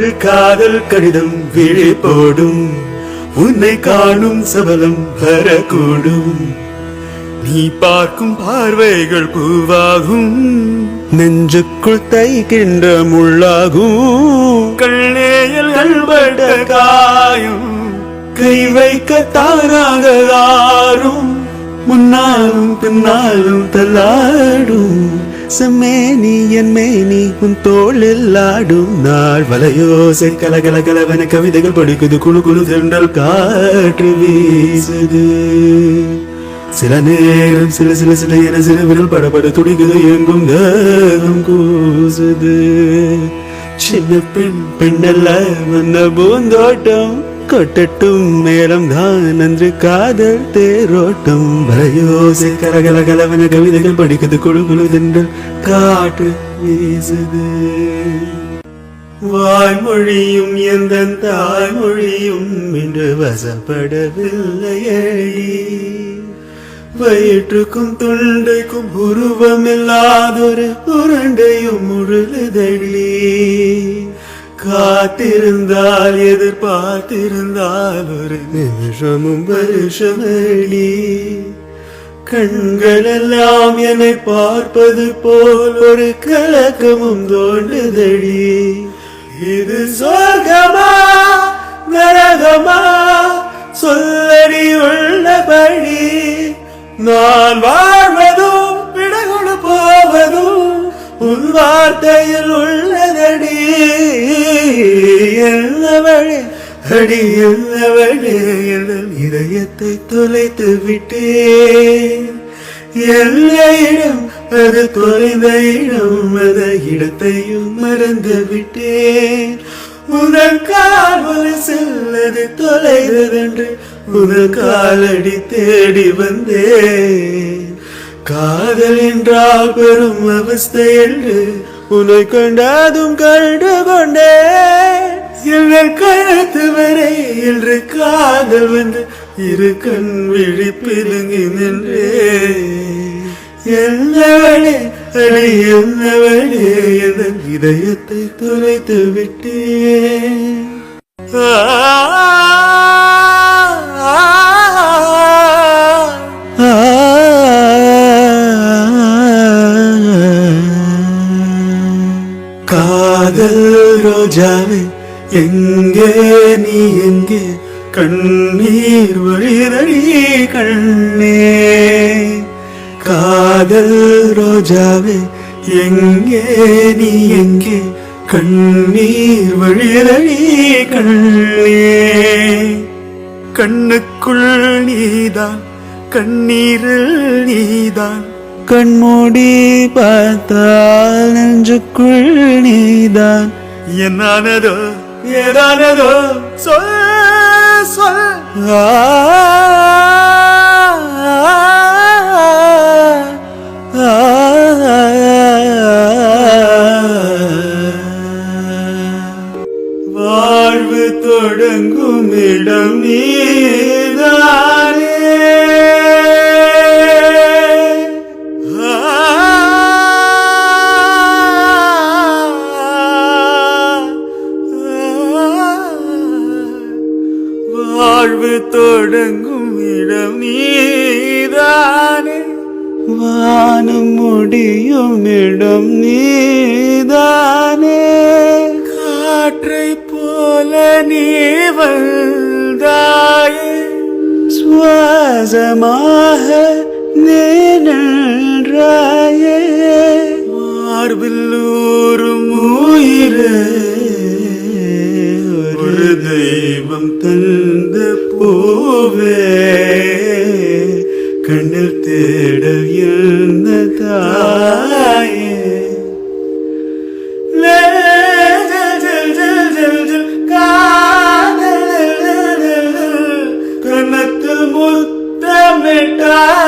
ஒரு காதல் கடிதம் விழி போடும். உன்னை காணும் சபலம் வரக்கூடும். நீ பார்க்கும் பார்வைகள் பூவாகும். நெஞ்சுக்குள் தைக்கின்ற முள்ளாகும். கண்ணேயல் கல்பட காயும். கை வைக்க தானாக ஆறும். முன்னாலும் பின்னாலும் தள்ளாடும். செம்மேனி என் மேனி உன் தோளில் ஆடும் நாள். வலையோசை கலகல கலவன கவிதைகள் படிக்குது. குழு குழு தென்றல் காற்று வீசுது. சில நேரம் சில சில சில என சில விரல் படபட துடிக்குது. எங்கும் தேகம் கூசுது. சின்ன பெண் பெண்ணல்ல வந்த பூந்தோட்டம். கொட்டட்டும் மேலம் தான் அன்று காதல் தேரோட்டம் வரையோசை கலகல கலவன கவிதைகள் படிக்குது குழு காட்டு வீசுது. வாய்மொழியும் எந்த தாய்மொழியும் இன்று வசப்படவில்லையே வயிற்றுக்கும் துண்டைக்கும் உருவமில்லாதொரு உருண்டையும் முழுதழி காத்திருந்தால் எதிர்பார்த்திருந்தால் ஒரு நிமிஷமும் வருஷமடி கண்களெல்லாம் என்னை பார்ப்பது போல் ஒரு கலக்கமும் தோன்றுதடி. இது சொர்க்கமா நரகமா? சொல்லடி உள்ளபடி நான் வாழ்வதும் விடகுடு போவதும் உன் வார்த்தையில் உள்ளதடி. என்னவழி அடி என்னவழி என் இதயத்தை தொலைத்து விட்டேன். எல்ல இடம் அது தொலைந்த இடம் அந்த இடத்தையும் மறந்து விட்டேன். முதல் கால் செல்லது தொலைதென்று முதல் காலடி தேடி வந்தேன். காதல் என்றால் பெரும் அவஸ்தை என்று உன்னை கண்டதும் கண்டு எங்கள் கழுத்து வரை என்று காதல் வந்து இரு கண் விழி நின்றே என்னவளே அடி என்னவளே என் இதயத்தை துளைத்து விட்டேன் காதல் ரோஜாவே எங்கே நீ எங்கே கண்ணீர் வழிதடி கண்ணே? காதல் ரோஜாவே எங்கே நீ எங்கே கண்ணீர் வழிதடி கண்ணே? கண்ணுக்குள் நீதான் கண்ணீரில் நீதான். கண்மூடி பார்த்தால் நெஞ்சுக்குள் நீதான். என்னானதோ ஏதானதோ சொல் சொல். வாழ்வு தொடங்கும் இடம் நீ. வாழ்வு தொடங்கும் இடம் நீதானே? வானம் முடியும் இடம் நீதானே? காற்றை போல நீ வந்தாயே? சுவாசமாக நின்றாயே? மார்பில் பூவே கண்ணில் தேட இருந்த தாயே கண்ணத்தில் முத்தமிட்டாயே